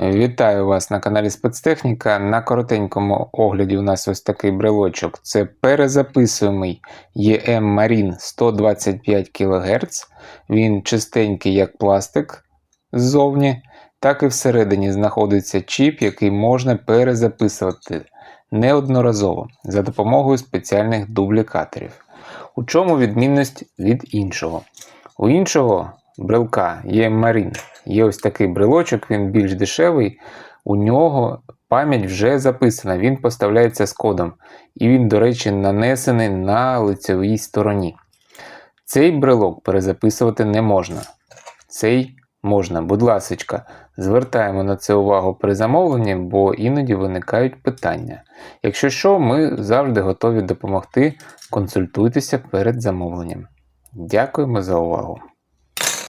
Вітаю вас на каналі Спецтехніка. На коротенькому огляді у нас ось такий брелочок. Це перезаписуємий EM Marine 125 кГц. Він чистенький, як пластик ззовні, так і всередині знаходиться чіп, який можна перезаписувати неодноразово за допомогою спеціальних дублікаторів. У чому відмінність від іншого? У іншого брелка є Marine. Є ось такий брелочок, він більш дешевий. У нього пам'ять вже записана, він поставляється з кодом. І він, до речі, нанесений на лицевій стороні. Цей брелок перезаписувати не можна. Цей можна, будь ласочка, звертаємо на це увагу при замовленні, бо іноді виникають питання. Якщо що, ми завжди готові допомогти. Консультуйтеся перед замовленням. Дякуємо за увагу!